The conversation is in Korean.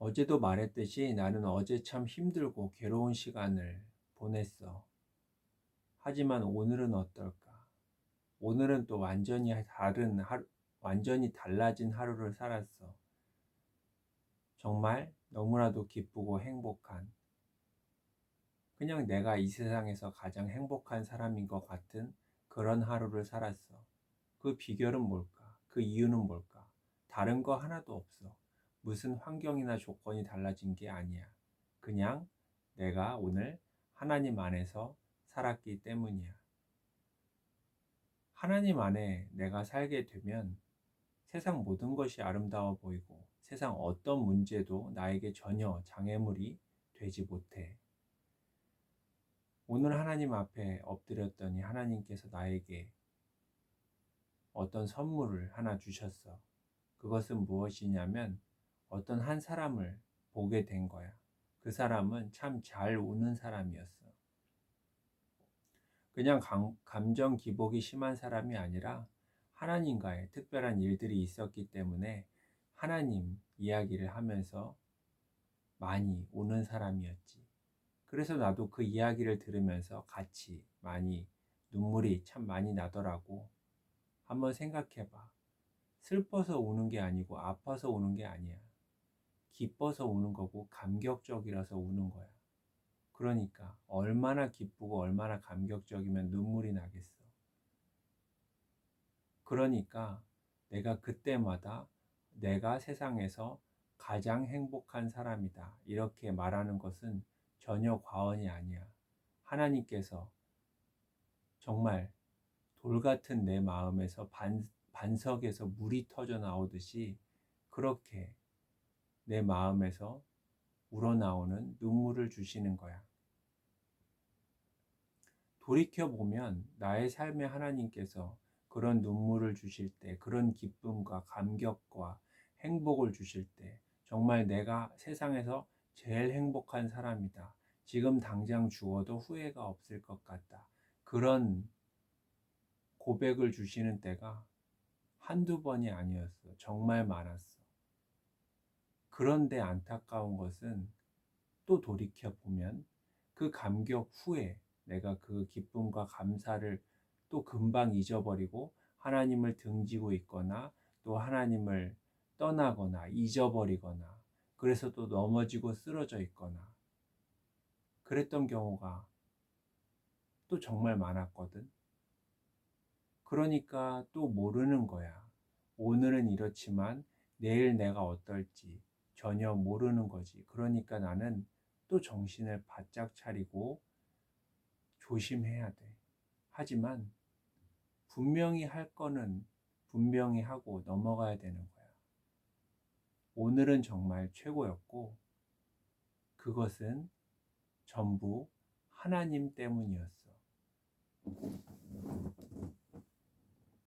어제도 말했듯이 나는 어제 참 힘들고 괴로운 시간을 보냈어. 하지만 오늘은 어떨까? 오늘은 또 완전히 다른 하루, 완전히 달라진 하루를 살았어. 정말 너무나도 기쁘고 행복한, 그냥 내가 이 세상에서 가장 행복한 사람인 것 같은 그런 하루를 살았어. 그 비결은 뭘까? 그 이유는 뭘까? 다른 거 하나도 없어. 무슨 환경이나 조건이 달라진 게 아니야. 그냥 내가 오늘 하나님 안에서 살았기 때문이야. 하나님 안에 내가 살게 되면 세상 모든 것이 아름다워 보이고 세상 어떤 문제도 나에게 전혀 장애물이 되지 못해. 오늘 하나님 앞에 엎드렸더니 하나님께서 나에게 어떤 선물을 하나 주셨어. 그것은 무엇이냐면 어떤 한 사람을 보게 된 거야. 그 사람은 참 잘 우는 사람이었어. 그냥 감, 감정 기복이 심한 사람이 아니라 하나님과의 특별한 일들이 있었기 때문에 하나님 이야기를 하면서 많이 우는 사람이었지. 그래서 나도 그 이야기를 들으면서 같이 많이 눈물이 참 많이 나더라고. 한번 생각해 봐. 슬퍼서 우는 게 아니고 아파서 우는 게 아니야. 기뻐서 우는 거고 감격적이라서 우는 거야. 그러니까 얼마나 기쁘고 얼마나 감격적이면 눈물이 나겠어. 그러니까 내가 그때마다 내가 세상에서 가장 행복한 사람이다. 이렇게 말하는 것은 전혀 과언이 아니야. 하나님께서 정말 돌 같은 내 마음에서 반, 반석에서 물이 터져 나오듯이 그렇게 내 마음에서 우러나오는 눈물을 주시는 거야. 돌이켜보면 나의 삶에 하나님께서 그런 눈물을 주실 때, 그런 기쁨과 감격과 행복을 주실 때, 정말 내가 세상에서 제일 행복한 사람이다. 지금 당장 죽어도 후회가 없을 것 같다. 그런 고백을 주시는 때가 한두 번이 아니었어. 정말 많았어. 그런데 안타까운 것은 또 돌이켜 보면 그 감격 후에 내가 그 기쁨과 감사를 또 금방 잊어버리고 하나님을 등지고 있거나 또 하나님을 떠나거나 잊어버리거나 그래서 또 넘어지고 쓰러져 있거나 그랬던 경우가 또 정말 많았거든. 그러니까 또 모르는 거야. 오늘은 이렇지만 내일 내가 어떨지 전혀 모르는 거지. 그러니까 나는 또 정신을 바짝 차리고 조심해야 돼. 하지만 분명히 할 거는 분명히 하고 넘어가야 되는 거야. 오늘은 정말 최고였고, 그것은 전부 하나님 때문이었어.